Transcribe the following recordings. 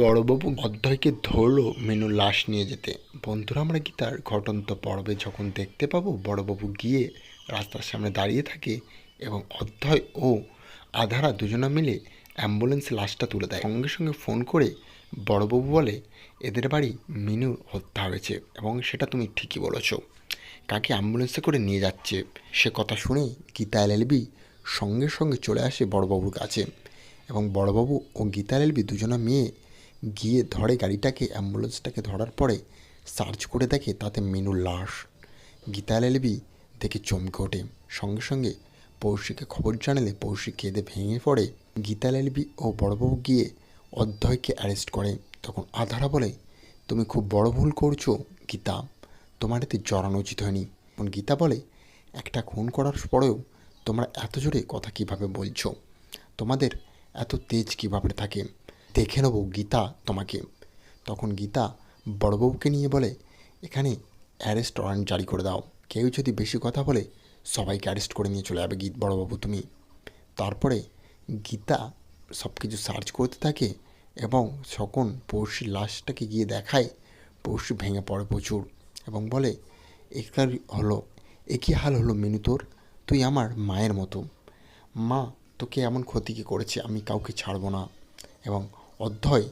বড়বাবু অধ্যয়কে ধরলো মেনুর লাশ নিয়ে যেতে। বন্ধুরা, আমরা কি তার ঘটন্ত পর্বে যখন দেখতে পাবো, বড়বাবু গিয়ে রাস্তার সামনে দাঁড়িয়ে থাকে এবং অধ্যয় ও আধারা দুজনা মিলে অ্যাম্বুলেন্সে লাশটা তুলে দেয়। সঙ্গে সঙ্গে ফোন করে বড়বাবু বলে, এদের বাড়ি মিনুর হত্যা হয়েছে এবং সেটা তুমি ঠিকই বলেছ। কাকে অ্যাম্বুলেন্সে করে নিয়ে যাচ্ছে? সে কথা শুনে গীতা এলএলবি সঙ্গে সঙ্গে চলে আসে বড়বাবুর কাছে এবং বড়বাবু ও গীতা এলএলবি দুজনা মেয়ে গিয়ে ধরে গাড়িটাকে, অ্যাম্বুলেন্সটাকে ধরার পরে সার্চ করে দেখে তাতে মিনুর লাশ। গীতা এলএলবি দেখে চমকে ওঠে। সঙ্গে সঙ্গে পৌশিকে খবর জানালে পৌশি কেঁদে ভেঙে পড়ে। গীতা এলএলবি ও বড়বাবু গিয়ে অধ্যয়কে অ্যারেস্ট করে। তখন আধারা বলে, তুমি খুব বড় ভুল করছ, গীতা। তোমার এতে জড়ানো উচিত হয়নি। তখন গীতা বলে, একটা খুন করার পরেও তোমরা এত জোরে কথা কীভাবে বলছো? তোমাদের এত তেজ কীভাবে থাকে? দেখে নেব গীতা তোমাকে। তখন গীতা বড়বাবুকে নিয়ে বলে, এখানে অ্যারেস্ট ওয়ারেন্ট জারি করে দাও। কেউ যদি বেশি কথা বলে, সবাইকে অ্যারেস্ট করে নিয়ে চলে যাবে গীত বড়বাবু তুমি। তারপরে গীতা সব কিছু সার্চ করতে থাকে এবং যখন পড়শির লাশটাকে গিয়ে দেখায়। পড়শি ভেঙে পড়ে প্রচুর এবং বলে, একার হলো, একই হাল হলো মিনু তোর। তুই আমার মায়ের মতো। মা তোকে এমন ক্ষতি কি করেছে, আমি কাউকে ছাড়বো না। এবং অধ্যয়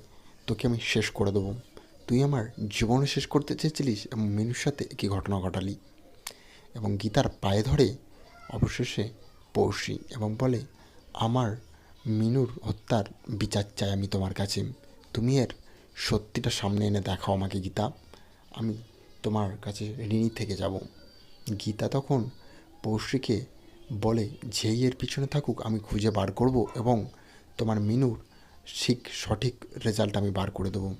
তোকে আমি শেষ করে দেবো। তুই আমার জীবনে শেষ করতে চেয়েছিলিস এবং মিনুর সাথে একই ঘটনা ঘটালি। এবং গীতার পায়ে ধরে অবশেষে পড়শি এবং বলে, আমার মিনুর হত্যার বিচার চাই আমি তোমার কাছে। তুমি এর সত্যিটা সামনে এনে দেখাও আমাকে, গীতা। আমি তোমার কাছে ঋণী থেকে যাব। গীতা তখন পৌশ্রীকে বলে, যেই এর পিছনে থাকুক, আমি খুঁজে বার করব এবং তোমার মিনুর ঠিক সঠিক রেজাল্ট আমি বার করে দেবো।